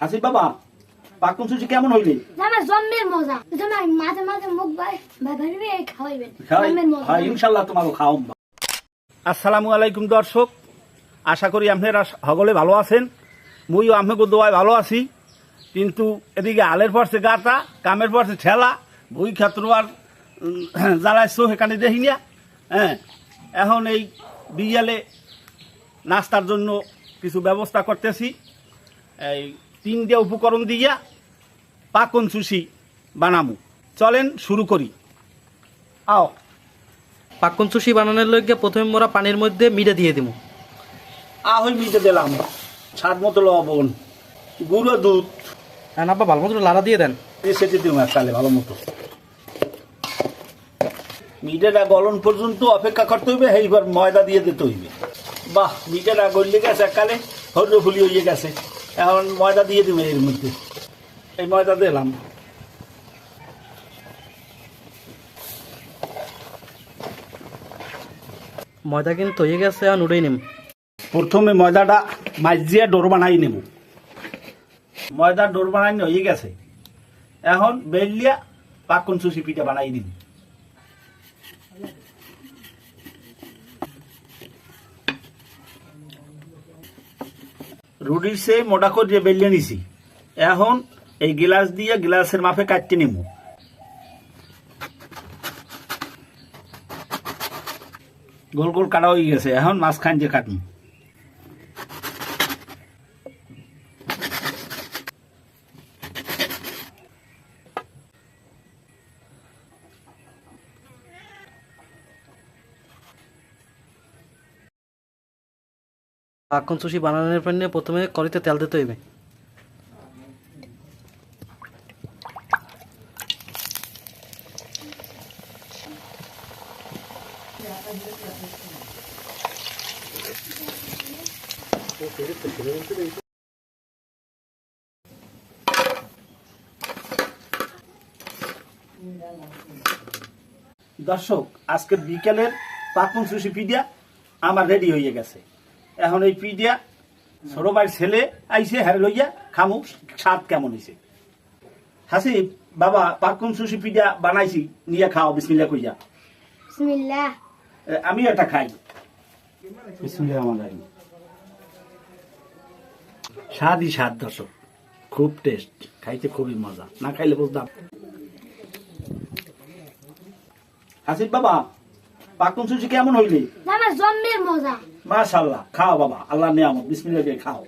হাসিব বাবা পাকুন সুজি কেমন হইলে? আমার জন্মের মজা। তুমি মাঝে মাঝে মুখ ভাই ভাই ভাই খাওয়াইবেন। জন্মের মজা। হয় ইনশাল্লাহ তোমাকে খাওয়াম আসসালামু আলাইকুম দর্শক আশা করি আপনারা সকলে ভালো আছেন। মুইও আপনাকে দোয়ায় ভালো আছি কিন্তু এদিকে আলের পরছে গাটা কামের পরছে ঠেলা বই ক্ষেত্র আর জ্বালাইছো সেখানে দেখি না হ্যাঁ এখন এই বিয়ালে নাস্তার জন্য কিছু ব্যবস্থা করতেছি। এই তিনটে উপকরণ দিয়া পাকন সুশি বানামু। চলেন শুরু করি। আও। পাক্কন সুশি বানানোর লগে প্রথমে মোরা পানির মধ্যে মিডে দিয়ে দিব আহই মিটে দিলাম। স্বাদ মতো লবণ গুঁড়ো দুধ। হ্যাঁ আব্বা ভালো মতো লাড়া দিয়ে দেন। সেটি দিও তাহলে ভালো মতো। মিটেটা গলন পর্যন্ত অপেক্ষা করতে হইবে এইবার ময়দা দিয়ে দিতে হইবে। বাহ মিটেটা গলিয়ে গেছে এককালে হরু ফুলি হয়ে গেছে। এখন ময়দা দিয়ে দিবে এর মধ্যে। এই ময়দা দিলাম। ময়দা কিন্তু হয়ে গেছে আর উড়েই নিম প্রথমে ময়দাটা মাইজিয়া ডোর বানাই নেব। ময়দা ডোর বানাই হয়ে গেছে। এখন বেলিয়া পাকন সুশি পিঠা বানাই দিন রুটির সে মোটা করে বেলিয়ে নিছি এখন এই গ্লাস দিয়ে গ্লাসের মাপে কাটতে নেব গোল গোল কাটা হয়ে গেছে, এখন মাঝখান যে কাটুন পাক্কন সুশি বানানোর জন্য প্রথমে কড়িতে তেল দিতে হইবে। দর্শক, আজকের বিকেলের পাকুন সুশি পিডিয়া আমার রেডি হয়ে গেছে। এখন এই পিডিয়া ছোট ভাইয়ের ছেলে আইসে হ্যাঁ লইয়া খামু স্বাদ কেমন হয়েছে হাসিব বাবা পাকুন সুশি পিডিয়া বানাইছি নিয়ে খাও বিসমিল্লা কইয়া। বিসমিল্লাহ। আমি এটা খাই। বিসমিল্লাহ আমার স্বাদই স্বাদ দর্শক। খুব টেস্ট খাইতে খুবই মজা। না খাইলে বুঝতাম। হাসিব বাবা পাকুন সুশি কেমন হইলে? আমার জন্মের মজা। মাশাল্লাহ খাও বাবা আল্লাহ নিয়ামত বিসমিল্লাহ দিয়ে খাও।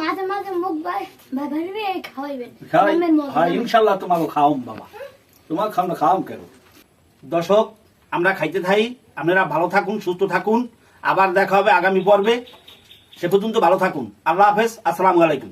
মাঝে মাঝে মুখ হয় ইনশাল্লাহ তোমাকে খাওয়াম বাবা। তোমার খাও না খাওয়াম কেন? দর্শক আমরা খাইতে থাই আপনারা ভালো থাকুন সুস্থ থাকুন। আবার দেখা হবে আগামী পর্বে। সে পর্যন্ত ভালো থাকুন। আল্লাহ হাফেজ আসসালামু আলাইকুম।